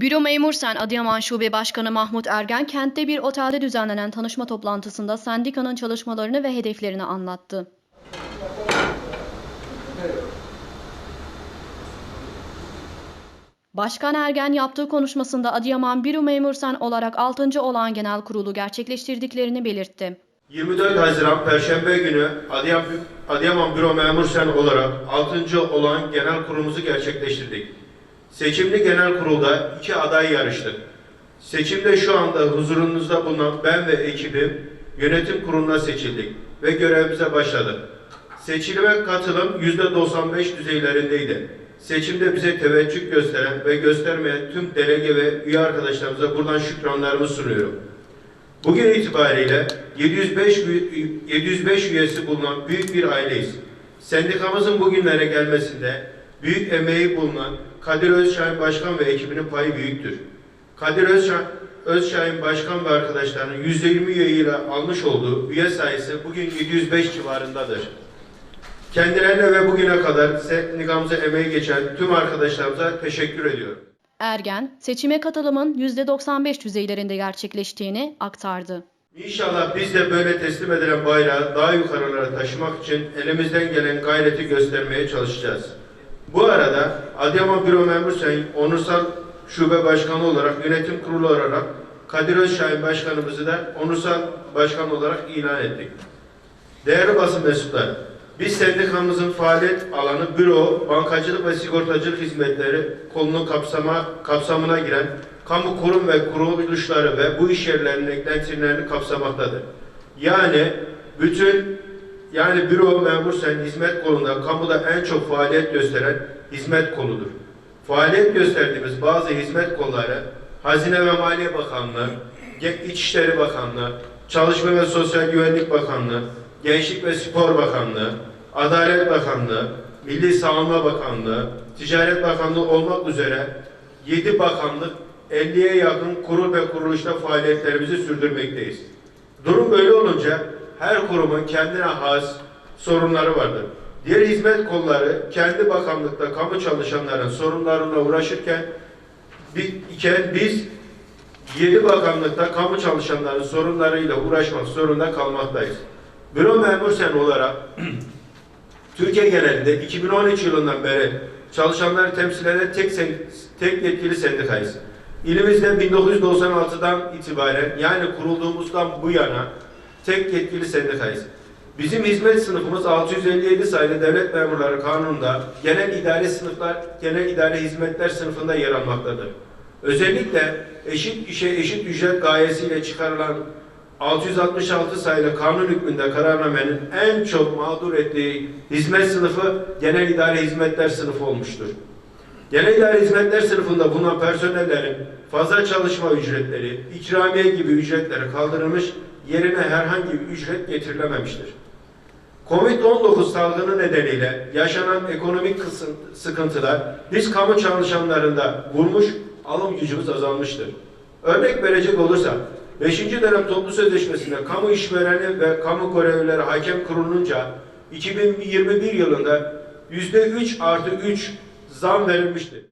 Büro Memur Adıyaman Şube Başkanı Mahmut Ergen, kentte bir otelde düzenlenen tanışma toplantısında sendikanın çalışmalarını ve hedeflerini anlattı. Başkan Ergen yaptığı konuşmasında Adıyaman Büro Memur olarak 6. olan genel kurulu gerçekleştirdiklerini belirtti. 24 Haziran Perşembe günü Adıyaman, Büro Memur olarak 6. olan genel kurulumuzu gerçekleştirdik. Seçimli genel kurulda iki aday yarıştı. Seçimde şu anda huzurunuzda bulunan ben ve ekibim yönetim kuruluna seçildik ve görevimize başladık. Seçilime katılım %95 düzeylerindeydi. Seçimde bize teveccüh gösteren ve göstermeyen tüm delege ve üye arkadaşlarımıza buradan şükranlarımı sunuyorum. Bugün itibariyle 705, üye- 705 üyesi bulunan büyük bir aileyiz. Sendikamızın bugünlere gelmesinde büyük emeği bulunan Kadir Özşahin Başkan ve ekibinin payı büyüktür. Kadir Özşahin, Özşahin Başkan ve arkadaşlarının %20 üye ile almış olduğu üye sayısı bugün 705 civarındadır. Kendilerine ve bugüne kadar sendikamıza emeği geçen tüm arkadaşlarımıza teşekkür ediyorum. Ergen, seçime katılımın %95 düzeylerinde gerçekleştiğini aktardı. İnşallah biz de böyle teslim edilen bayrağı daha yukarılara taşımak için elimizden gelen gayreti göstermeye çalışacağız. Bu arada Adıyaman Büro Memur Sayın Onursal Şube Başkanı olarak yönetim kurulu olarak Kadir Özşahin Başkanımızı da onursal başkan olarak ilan ettik. Değerli basın mensupları, biz sendikamızın faaliyet alanı büro, bankacılık ve sigortacılık hizmetleri kolunun kapsama, kapsamına giren kamu kurum ve kuruluşları ve bu iş yerlerinin eklentilerini kapsamaktadır. Yani bütün yani büro memur sen hizmet kolunda kamuda en çok faaliyet gösteren hizmet koludur. Faaliyet gösterdiğimiz bazı hizmet kolları Hazine ve Maliye Bakanlığı, İçişleri Bakanlığı, Çalışma ve Sosyal Güvenlik Bakanlığı, Gençlik ve Spor Bakanlığı, Adalet Bakanlığı, Milli Savunma Bakanlığı, Ticaret Bakanlığı olmak üzere 7 bakanlık 50'ye yakın kurul ve kuruluşta faaliyetlerimizi sürdürmekteyiz. Durum böyle olunca her kurumun kendine has sorunları vardır. Diğer hizmet kolları kendi bakanlıkta kamu çalışanların sorunlarına uğraşırken iken biz yedi bakanlıkta kamu çalışanların sorunlarıyla uğraşmak zorunda kalmaktayız. Büro memur sen olarak Türkiye genelinde 2013 yılından beri çalışanları temsil eden tek, sen, tek yetkili sendikayız. İlimizde 1996'dan itibaren yani kurulduğumuzdan bu yana tek yetkili sendikayız. Bizim hizmet sınıfımız 657 sayılı Devlet Memurları Kanunu'nda genel idare sınıflar, genel idare hizmetler sınıfında yer almaktadır. Özellikle eşit işe eşit ücret gayesiyle çıkarılan 666 sayılı kanun hükmünde kararnamenin en çok mağdur ettiği hizmet sınıfı genel idare hizmetler sınıfı olmuştur. Genel idare hizmetler sınıfında bulunan personellerin fazla çalışma ücretleri, ikramiye gibi ücretleri kaldırılmış, yerine herhangi bir ücret getirilememiştir. Covid-19 salgını nedeniyle yaşanan ekonomik sıkıntılar biz kamu çalışanlarında vurmuş, alım gücümüz azalmıştır. Örnek verecek olursak, 5. dönem toplu sözleşmesinde kamu işvereni ve kamu görevlileri hakem kurulunca 2021 yılında %3 artı 3 zam verilmiştir.